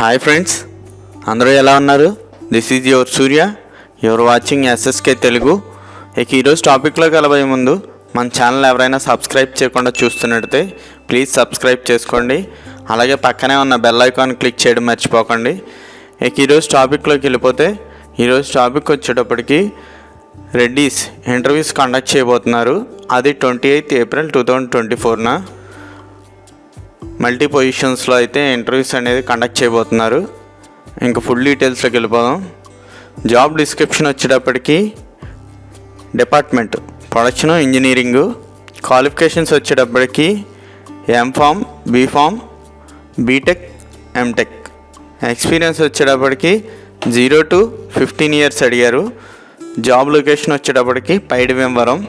Hi friends అందరూ ఎలా ఉన్నారు? This is your Surya your watching SSK Telugu ఇక ఈరోజు టాపిక్లోకి వెళ్ళబోయే ముందు మన ఛానల్ ఎవరైనా సబ్స్క్రైబ్ చేయకుండా చూస్తున్నట్టయితే ప్లీజ్ సబ్స్క్రైబ్ చేసుకోండి. అలాగే పక్కనే ఉన్న బెల్ ఐకాన్ క్లిక్ చేయడం మర్చిపోకండి. ఇక ఈరోజు టాపిక్లోకి వెళ్ళిపోతే ఈరోజు టాపిక్ వచ్చేటప్పటికి రెడ్డీస్ ఇంటర్వ్యూస్ కండక్ట్ చేయబోతున్నారు. అది twenty eighth April two thousand twenty ఫోర్న multi పొజిషన్స్లో అయితే ఇంటర్వ్యూస్ అనేది కండక్ట్ చేయబోతున్నారు. ఇంకా ఫుల్ డీటెయిల్స్లోకి వెళ్ళిపోదాం. జాబ్ డిస్క్రిప్షన్ వచ్చేటప్పటికి డిపార్ట్మెంట్ ప్రొడక్షన్ ఇంజనీరింగు క్వాలిఫికేషన్స్ వచ్చేటప్పటికి MPharm BPharm BTech MTech experience వచ్చేటప్పటికి జీరో టు ఫిఫ్టీన్ ఇయర్స్ అడిగారు. జాబ్ లొకేషన్ వచ్చేటప్పటికి Paidibhimavaram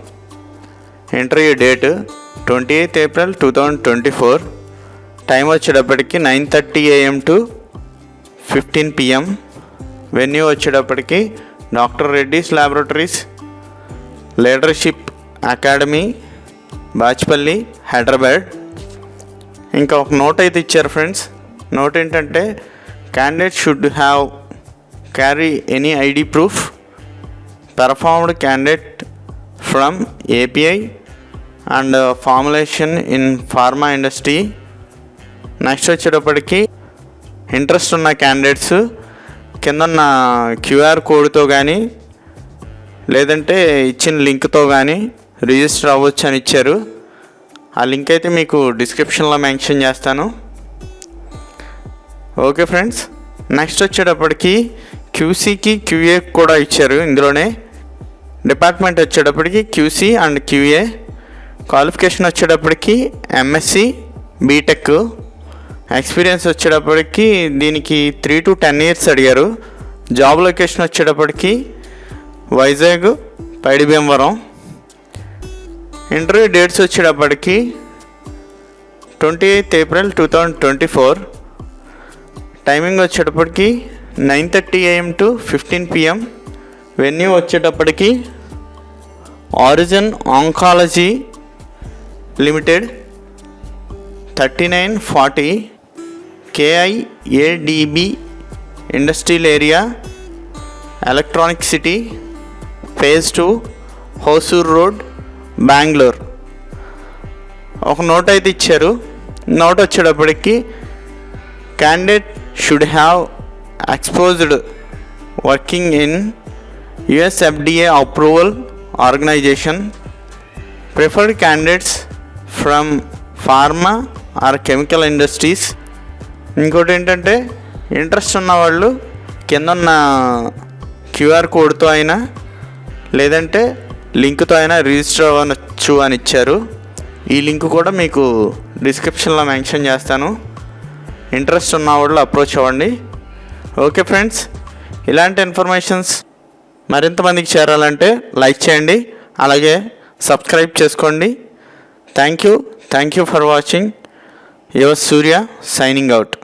interview date twenty eighth April two thousand twenty four. Time వచ్చేటప్పటికి nine thirty AM to fifteen PM venue వచ్చేటప్పటికి doctor Reddy's laboratories leadership academy Bachupally Hyderabad. ఇంకా ఒక note అయితే ఇచ్చారు friends. Note ఏంటంటే candidate should have carry any ID proof performed candidate from API and formulation in pharma industry next వచ్చేటప్పటికి interest ఉన్న candidates కింద ఉన్న క్యూఆర్ కోడ్తో కానీ లేదంటే ఇచ్చిన లింక్తో కానీ రిజిస్టర్ అవ్వచ్చు అని ఇచ్చారు. ఆ లింక్ అయితే మీకు డిస్క్రిప్షన్లో మెన్షన్ చేస్తాను. ఓకే ఫ్రెండ్స్ నెక్స్ట్ వచ్చేటప్పటికి క్యూసీకి క్యూఏ కూడా ఇచ్చారు ఇందులోనే. డిపార్ట్మెంట్ వచ్చేటప్పటికి క్యూసీ అండ్ క్యూఏ క్వాలిఫికేషన్ వచ్చేటప్పటికి ఎంఎస్సి బీటెక్ ఎక్స్పీరియన్స్ వచ్చేటప్పటికి దీనికి త్రీ టు టెన్ ఇయర్స్ అడిగారు. జాబ్ లొకేషన్ వచ్చేటప్పటికి వైజాగ్ పైడిభీమవరం. ఇంటర్వ్యూ డేట్స్ వచ్చేటప్పటికి twenty eighth April two thousand twenty four timing వచ్చేటప్పటికి nine thirty AM to fifteen PM venue వచ్చేటప్పటికి origin oncology limited thirty nine forty KIADB industrial area electronic city phase two Hosur road Bengaluru ఒక note అయితే ఇచ్చారు. Note వచ్చేటప్పటికి candidate should have exposed working in USFDA approval organization preferred candidates from pharma or chemical industries ఇంకోటి ఏంటంటే interest ఉన్న వాళ్ళు కింద ఉన్న క్యూఆర్ కోడ్తో అయినా లేదంటే లింక్తో అయినా రిజిస్టర్ అవ్వచ్చు అని ఇచ్చారు. ఈ లింక్ కూడా మీకు డిస్క్రిప్షన్లో మెన్షన్ చేస్తాను. ఇంట్రెస్ట్ ఉన్న వాళ్ళు అప్రోచ్ అవ్వండి. ఓకే ఫ్రెండ్స్ ఇలాంటి ఇన్ఫర్మేషన్స్ మరింత మందికి చేరాలంటే లైక్ చేయండి అలాగే సబ్స్క్రైబ్ చేసుకోండి. Thank you thank you for watching your Surya signing out.